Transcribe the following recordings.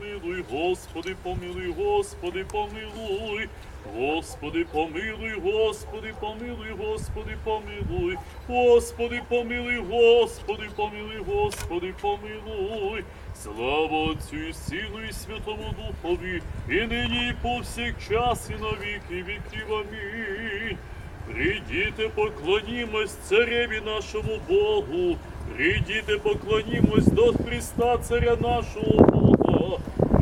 Помилуй, Господи, помилуй, Господи, помилуй. Господи, помилуй, Господи, помилуй, Господи, помилуй. Господи, помилуй, Господи, помилуй, Господи, помилуй. Слава Отцю і Сину і Святому Духові, і нині, і повсякчас, і на віки віків. Амінь. Прийдіте, поклонімось цареві нашому Богу. Прийдіте, поклонімось до Христа, царя нашого Бога.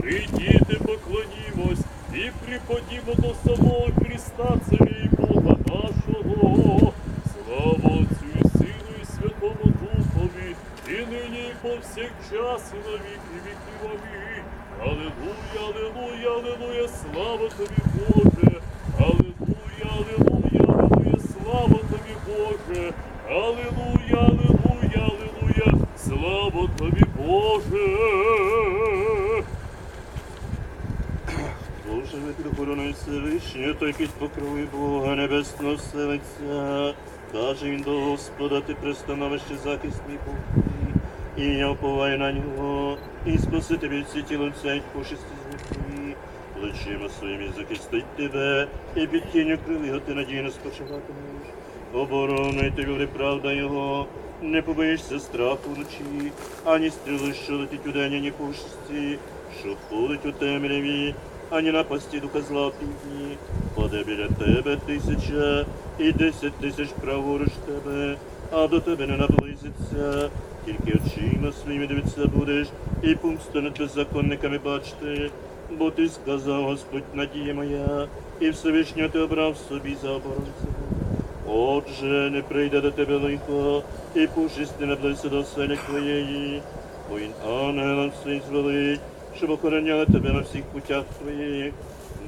Прийдіте, поклонімось і припадімо до самого Христа, царя і Бога нашого. Слава Отцю і Сину і Святому Духові, і нині, і повсякчас, і на віки віків. Амінь. Аллилуйя, аллилуйя, аллилуйя, слава тобі, Боже. Аллилуйя, аллилуйя, аллилуйя, слава тобі, Боже. Аллилуйя, аллилуйя, аллилуйя, слава тобі, Боже. Боже, під охороною Всевишнього, той під покровою Бога Небесного вселиться. Каже він до Господа, ти пристановище мій Бог. І я уповаю на нього, і спаси тобі всі тілом цять пошисті зміти. Плечима своїми захистить тебе, і під тінню крил його ти надійно спочиватимеш. Обороною тобі буде правда його, не побоїшся страху вночі, ані стріли, що летить у день, ані пушисті, що ходить у темряві, ані напасті духа зла в півдні. Паде біля тебе тисяча і десять тисяч праворуч тебе, а до тебе не наблизиться. Тільки очима своїми дивитися будеш, і помсту над беззаконниками бачити. Бо ти сказав, Господь, надія моя, і Всевишнього ти обрав собі за оборонця. Отже, не прийде до тебе лихо, і пушисти не близько до оселі твоєї, бо він ангелам своїх звелить, щоб охороняли тебе на всіх путях твоїх.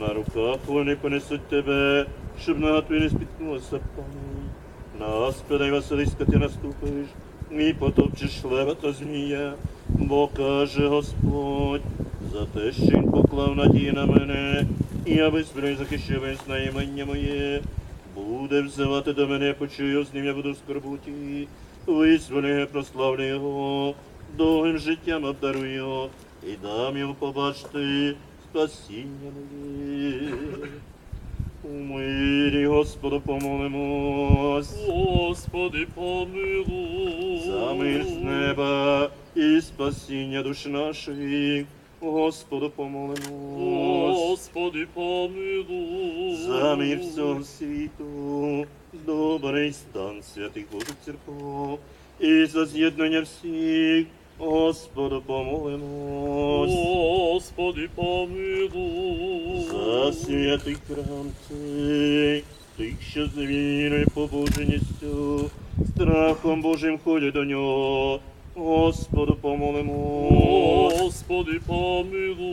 На руках вони понесуть тебе, щоб нога твоя не спіткнулася пані. На Господа й Василиська ти наступиш, і потопчеш лева та змія, бо каже Господь, за те, що він поклав надію на мене, і я визволю і захищу весь моє. Буде взивати до мене, почую, з ним я буду скорбуті. Визволю, прославлю його, довгим життям обдарую його, і дам йому побачити спасіння моє. У мирі, Господу, помолимось. Господи, помилуй. За мир з неба і спасіння душ нашої, Господу помолимось. Господи, помилуй. За мир всього світу, добрий стан святих Божих церков, і за з'єднання всіх, Господу помолимось. Господи, помилуй. За святий храм цей, тих, що з вірою, побоженістю, страхом Божим ходять до нього, Господу помолимо. Господи, помилуй.